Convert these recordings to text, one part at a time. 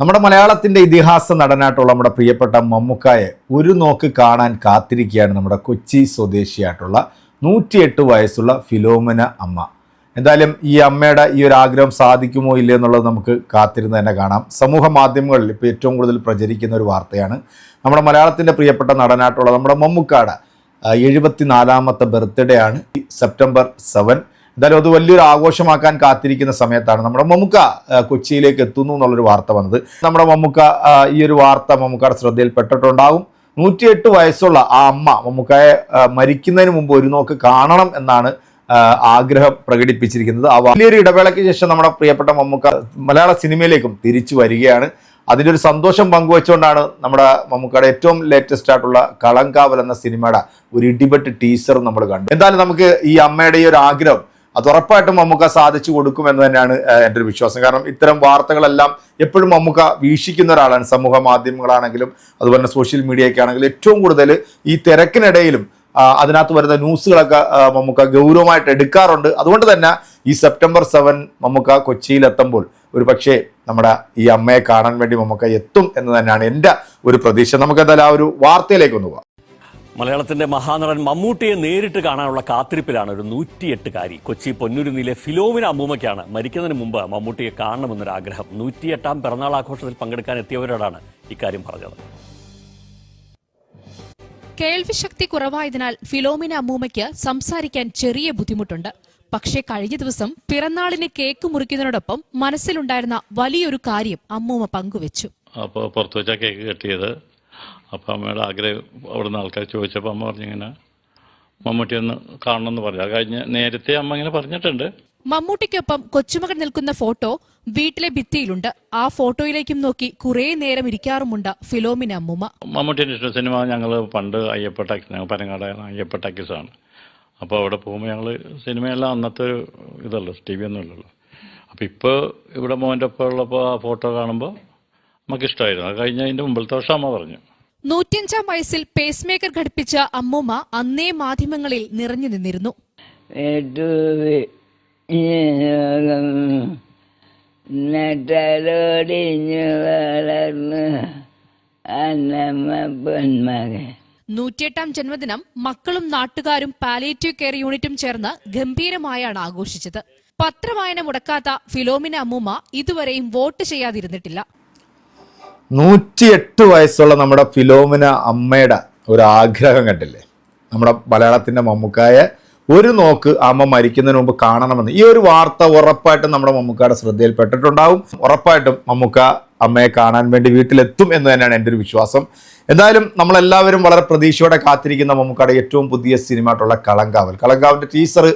നമ്മുടെ മലയാളത്തിന്റെ ഇതിഹാസ നടനായിട്ടുള്ള നമ്മുടെ പ്രിയപ്പെട്ട മമ്മുക്കായെ ഒരു നോക്ക് കാണാൻ കാത്തിരിക്കുകയാണ് നമ്മുടെ കൊച്ചി സ്വദേശിയായിട്ടുള്ള നൂറ്റിയെട്ട് വയസ്സുള്ള ഫിലോമന അമ്മ. എന്തായാലും ഈ അമ്മയുടെ ഈ ഒരു ആഗ്രഹം സാധിക്കുമോ ഇല്ലേ എന്നുള്ളത് നമുക്ക് കാത്തിരുന്ന് തന്നെ കാണാം. സമൂഹ മാധ്യമങ്ങളിൽ ഇപ്പോൾ ഏറ്റവും കൂടുതൽ പ്രചരിക്കുന്ന ഒരു വാർത്തയാണ് നമ്മുടെ മലയാളത്തിന്റെ പ്രിയപ്പെട്ട നടനായിട്ടുള്ള നമ്മുടെ മമ്മുക്കാട് എഴുപത്തിനാലാമത്തെ ബർത്ത്ഡേ ആണ്. സെപ്റ്റംബർ സെവൻ എന്തായാലും അത് വലിയൊരു ആഘോഷമാക്കാൻ കാത്തിരിക്കുന്ന സമയത്താണ് നമ്മുടെ മമ്മുക്ക കൊച്ചിയിലേക്ക് എത്തുന്നു എന്നുള്ളൊരു വാർത്ത വന്നത്. നമ്മുടെ മമ്മുക്ക ഈ ഒരു വാർത്ത മമ്മുക്കയുടെ ശ്രദ്ധയിൽപ്പെട്ടിട്ടുണ്ടാകും നൂറ്റിയെട്ട് വയസ്സുള്ള ആ അമ്മ മമ്മുക്കയെ മരിക്കുന്നതിന് മുമ്പ് ഒരു നോക്ക് കാണണം എന്നാണ് ആഗ്രഹം പ്രകടിപ്പിച്ചിരിക്കുന്നത്. ആ വലിയൊരു ഇടവേളയ്ക്ക് ശേഷം നമ്മുടെ പ്രിയപ്പെട്ട മമ്മുക്ക മലയാള സിനിമയിലേക്കും തിരിച്ചു വരികയാണ്. അതിന്റെ ഒരു സന്തോഷം പങ്കുവെച്ചുകൊണ്ടാണ് നമ്മുടെ മമ്മൂക്കയുടെ ഏറ്റവും ലേറ്റസ്റ്റ് ആയിട്ടുള്ള കളങ്കാവൽ എന്ന സിനിമയുടെ ഒരു ഇടിപെട്ട് ടീസർ നമ്മൾ കണ്ടു എന്തായാലും നമുക്ക് ഈ അമ്മയുടെ ഈ ഒരു ആഗ്രഹം അത് ഉറപ്പായിട്ടും മമ്മൂക്ക സാധിച്ചു കൊടുക്കും എന്ന് തന്നെയാണ് എന്റെ ഒരു വിശ്വാസം. കാരണം ഇത്തരം വാർത്തകളെല്ലാം എപ്പോഴും മമ്മൂക്ക വീക്ഷിക്കുന്ന ഒരാളാണ് സമൂഹ മാധ്യമങ്ങളാണെങ്കിലും അതുപോലെ സോഷ്യൽ മീഡിയയൊക്കെ ആണെങ്കിലും ഏറ്റവും കൂടുതൽ ഈ തിരക്കിനിടയിലും അതിനകത്ത് വരുന്ന ന്യൂസുകളൊക്കെ മമ്മുക്ക ഗൗരവമായിട്ട് എടുക്കാറുണ്ട്. അതുകൊണ്ട് തന്നെ ഈ സെപ്റ്റംബർ സെവൻ മമ്മൂക്ക കൊച്ചിയിലെത്തുമ്പോൾ ഒരു പക്ഷേ നമ്മുടെ ഈ അമ്മയെ കാണാൻ വേണ്ടി മമ്മൂക്ക എത്തും എന്ന് തന്നെയാണ് എന്റെ ഒരു പ്രതീക്ഷ. നമുക്ക് എന്തായാലും ആ ഒരു വാർത്തയിലേക്ക് ഒന്ന് പോവാം മലയാളത്തിന്റെ മഹാനടൻ മമ്മൂട്ടിയെ നേരിട്ട് കാണാനുള്ള കാത്തിരിപ്പിലാണ് ഒരു നൂറ്റിയെട്ടുകാരി. കൊച്ചി പൊന്നൂരിനിലെ ഫിലോമിന അമ്മൂമ്മയ്ക്കാണ് മരിക്കുന്നതിന് മുമ്പ് മമ്മൂട്ടിയെ കാണണമെന്നൊരാഗ്രഹം. നൂറ്റിയെട്ടാം പിറന്നാൾ ആഘോഷത്തിൽ പങ്കെടുക്കാൻ എത്തിയവരോടാണ് ഇക്കാര്യം പറഞ്ഞത്. കേൾവിശക്തി കുറവായതിനാൽ ഫിലോമിന അമ്മൂമ്മയ്ക്ക് സംസാരിക്കാൻ ചെറിയ ബുദ്ധിമുട്ടുണ്ട്. പക്ഷേ കഴിഞ്ഞ ദിവസം പിറന്നാളിന് കേക്ക് മുറിക്കുന്നതിനോടൊപ്പം മനസ്സിലുണ്ടായിരുന്ന വലിയൊരു കാര്യം അമ്മൂമ്മ പങ്കുവച്ചു. അപ്പോൾ പുറത്തു വെച്ചാൽ കേക്ക് കെട്ടിയത്. അപ്പോൾ അമ്മയുടെ ആഗ്രഹം അവിടുന്ന് ആൾക്കാർ ചോദിച്ചപ്പോൾ അമ്മ പറഞ്ഞിങ്ങനെ മമ്മൂട്ടി ഒന്ന് കാണണമെന്ന് പറഞ്ഞു. അത് കഴിഞ്ഞ് നേരത്തെ അമ്മ ഇങ്ങനെ പറഞ്ഞിട്ടുണ്ട്. മമ്മൂട്ടിക്കൊപ്പം കൊച്ചുമകൻ നിൽക്കുന്ന ഫോട്ടോ വീട്ടിലെ ഭിത്തിയിലുണ്ട്. ആ ഫോട്ടോയിലേക്കും നോക്കി കുറെ നേരം ഇരിക്കാറുമുണ്ട് ഫിലോമിന അമ്മൂമ്മ. മമ്മൂട്ടിന്റെ ഇഷ്ട സിനിമ ഞങ്ങൾ പണ്ട് അയ്യപ്പ പനങ്ങാടാണ് അയ്യപ്പ ടാക്കീസാണ്. അപ്പോൾ അവിടെ പോകുമ്പോൾ ഞങ്ങൾ സിനിമയെല്ലാം അന്നത്തെ ഒരു ഇതല്ലോ ടി വി ഒന്നും ഇല്ലല്ലോ. അപ്പോൾ ഇപ്പോൾ ഇവിടെ മോന്റെ ഒപ്പം ഉള്ളപ്പോൾ ആ ഫോട്ടോ കാണുമ്പോൾ നമുക്ക് ഇഷ്ടമായിരുന്നു അത് കഴിഞ്ഞ അതിന്റെ മുമ്പിലത്തെ വർഷം അമ്മ പറഞ്ഞു. നൂറ്റിയഞ്ചാം വയസ്സിൽ പേസ് മേക്കർ ഘടിപ്പിച്ച അമ്മൂമ്മ അന്നേ മാധ്യമങ്ങളിൽ നിറഞ്ഞു നിന്നിരുന്നു. നട്ടലോടിഞ്ഞു വളർന്നു അന്നമ്മ പൊന്മകൻ. നൂറ്റിയെട്ടാം ജന്മദിനം മക്കളും നാട്ടുകാരും പാലിയേറ്റീവ് കെയർ യൂണിറ്റും ചേർന്ന് ഗംഭീരമായാണ് ആഘോഷിച്ചത്. പത്രവായന മുടക്കാത്ത ഫിലോമിന അമ്മൂമ്മ ഇതുവരെയും വോട്ട് ചെയ്യാതിരുന്നിട്ടില്ല. നൂറ്റിയെട്ട് വയസ്സുള്ള നമ്മുടെ ഫിലോമിന അമ്മയുടെ ഒരു ആഗ്രഹം കണ്ടില്ലേ? നമ്മുടെ മലയാളത്തിന്റെ മമ്മൂക്കായെ ഒരു നോക്ക് അമ്മ മരിക്കുന്നതിന് മുമ്പ് കാണണമെന്ന്. ഈ ഒരു വാർത്ത ഉറപ്പായിട്ടും നമ്മുടെ മമ്മൂക്കയുടെ ശ്രദ്ധയിൽപ്പെട്ടിട്ടുണ്ടാവും. ഉറപ്പായിട്ടും മമ്മൂക്ക അമ്മയെ കാണാൻ വേണ്ടി വീട്ടിലെത്തും എന്ന് തന്നെയാണ് എന്റെ ഒരു വിശ്വാസം. എന്തായാലും നമ്മളെല്ലാവരും വളരെ പ്രതീക്ഷയോടെ കാത്തിരിക്കുന്ന മമ്മൂക്കയുടെ ഏറ്റവും പുതിയ സിനിമയായിട്ടുള്ള കളങ്കാവൽ. കളങ്കാവിന്റെ ടീസർ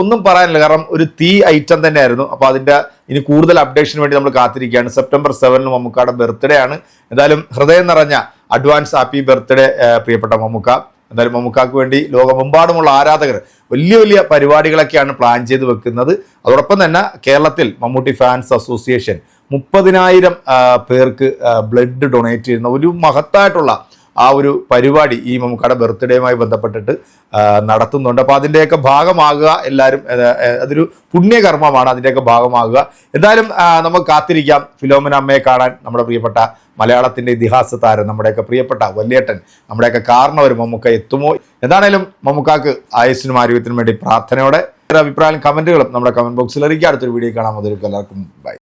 ഒന്നും പറയാനില്ല. കാരണം ഒരു തീ ഐറ്റം തന്നെയായിരുന്നു. അപ്പോൾ അതിന്റെ ഇനി കൂടുതൽ അപ്ഡേഷന് വേണ്ടി നമ്മൾ കാത്തിരിക്കുകയാണ്. സെപ്റ്റംബർ സെവനിന് മമ്മൂക്കയുടെ ബർത്ത്ഡേ ആണ്. എന്തായാലും ഹൃദയം നിറഞ്ഞ അഡ്വാൻസ് ഹാപ്പി ബർത്ത്ഡേ പ്രിയപ്പെട്ട മമ്മൂക്ക. എന്തായാലും മമ്മൂക്കാക്ക് വേണ്ടി ലോകമെമ്പാടുമുള്ള ആരാധകർ വലിയ വലിയ പരിപാടികളൊക്കെയാണ് പ്ലാൻ ചെയ്ത് വെക്കുന്നത്. അതോടൊപ്പം തന്നെ കേരളത്തിൽ മമ്മൂട്ടി ഫാൻസ് അസോസിയേഷൻ മുപ്പതിനായിരം പേർക്ക് ബ്ലഡ് ഡൊണേറ്റ് ചെയ്യുന്ന ഒരു മഹത്തായിട്ടുള്ള ആ ഒരു പരിപാടി ഈ മമ്മൂക്കയുടെ ബർത്ത്ഡേയുമായി ബന്ധപ്പെട്ടിട്ട് നടത്തുന്നുണ്ട്. അപ്പോൾ അതിന്റെയൊക്കെ ഭാഗമാകുക എല്ലാവരും അതൊരു പുണ്യകർമ്മമാണ് അതിന്റെയൊക്കെ ഭാഗമാകുക. എന്തായാലും നമുക്ക് കാത്തിരിക്കാം. ഫിലോമിന അമ്മയെ കാണാൻ നമ്മുടെ പ്രിയപ്പെട്ട മലയാളത്തിന്റെ ഇതിഹാസ താരം നമ്മുടെയൊക്കെ പ്രിയപ്പെട്ട വല്യേട്ടൻ നമ്മുടെയൊക്കെ കാരണവർ മമ്മൂക്ക എത്തുമോ? എന്താണേലും മമ്മൂക്കാക്ക് ആയുസ്സിനും ആരോഗ്യത്തിനും വേണ്ടി പ്രാർത്ഥനയോടെ അഭിപ്രായം കമന്റുകളും നമ്മുടെ കമന്റ് ബോക്സിൽ അറിയിക്കുക അടുത്തൊരു വീഡിയോ കാണാം. അതൊരു എല്ലാവർക്കും ബൈ.